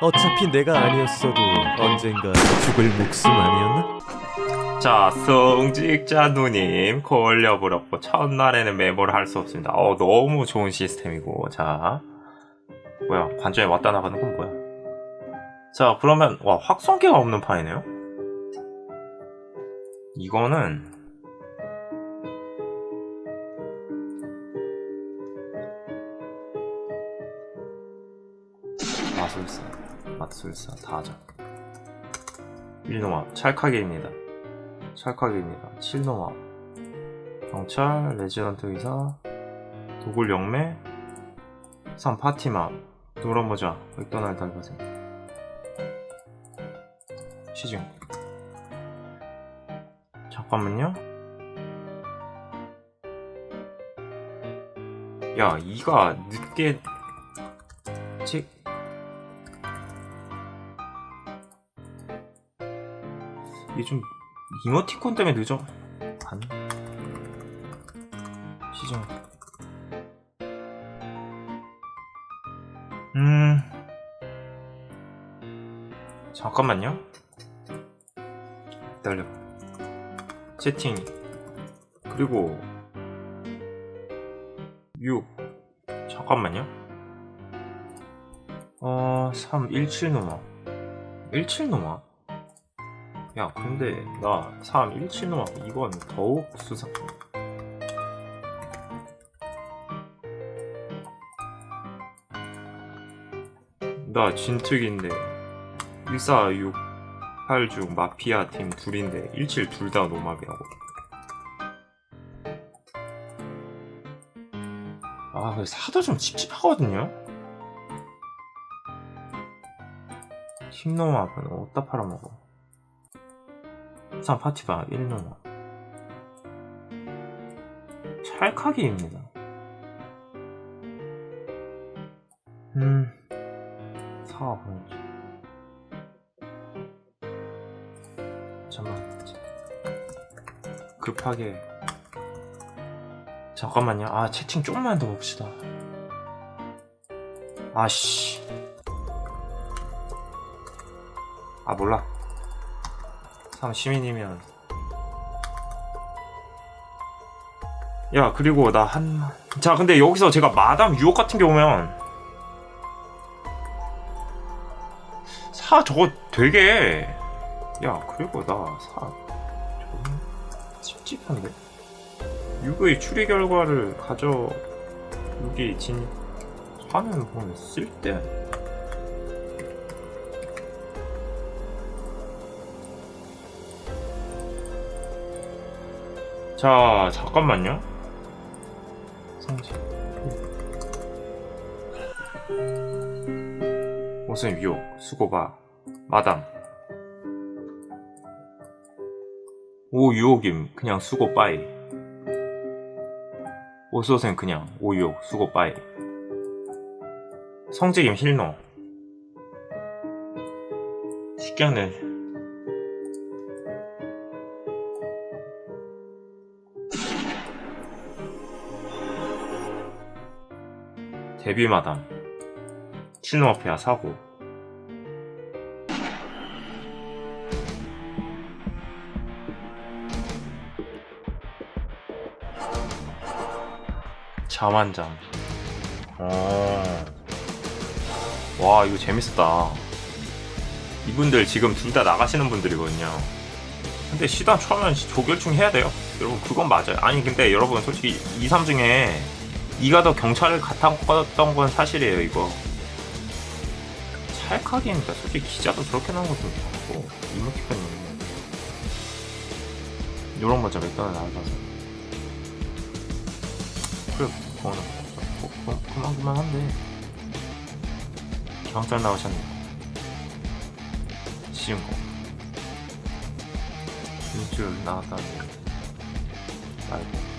어차피 내가 아니었어도 언젠가 죽을 목숨 아니었나? 자, 성직자 누님 걸려버렸고 첫날에는 메모를 할 수 없습니다. 어, 너무 좋은 시스템이고 자, 뭐야 관전에 왔다 나가는 건 뭐야? 자, 그러면 와 확성기가 없는 판이네요. 이거는 마술사, 마술사 다 하자. 1노마 찰카게입니다. 찰카게입니다. 7노마 경찰, 레지던트 의사, 도굴 영매, 3 파티마, 노란 모자, 맥도날드 알바생 시중 잠깐만요 야 이가 늦게 치 이게 좀 이모티콘 때문에 늦어. 안 시중 음. 잠깐만요. 기다려 채팅. 그리고 6 잠깐만요. 어, 3, 17 노마 17 노마 야 근데 나 3, 17 노마 이건 더욱 수상 나 진특인데 146 8중 마피아 팀 둘인데 17 둘 다 노마비라고. 아 근데 사도 좀 찝찝하거든요? 팀 노마비는 어디다 팔아먹어 3 파티바 1노마 찰카기입니다. 음 사과 보내줘. 잠깐만. 급하게. 잠깐만요. 아 채팅 좀만 더 봅시다. 아씨. 아 몰라 참 시민이면. 야 그리고 나 한 자 근데 여기서 제가 마담 유혹 같은 게 오면. 사 저거 되게. 야 그리고 나사 좀 찝찝한데. 유의 추리 결과를 가져 여기 진 화면 보면 쓸데 자 잠깐만요. 성질 무슨 유혹 수고봐. 마담. 오 유혹임. 그냥 수고 빠이. 오소생 그냥 오 유혹 수고 빠이. 성직임 힐노. 식견을 데뷔 마담 칠노어페아 사고 잠한잠. 어. 와, 이거 재밌었다. 이분들 지금 둘 다 나가시는 분들이거든요. 근데 시단 처음엔 조결충 해야 돼요. 여러분, 그건 맞아요. 아니, 근데 여러분, 솔직히 2, 3 중에 2가 더 경찰을 같았던 건 사실이에요, 이거. 찰칵이니까 솔직히 기자도 저렇게 나온 것도 같고, 이모티콘이. 요런 거죠, 맥도날드 알바서. 그래, 그거는 뭐, 뭐, 그만 그만한데 경찰 나오셨네. 쉬운 거. 일주일 나왔다는 말고.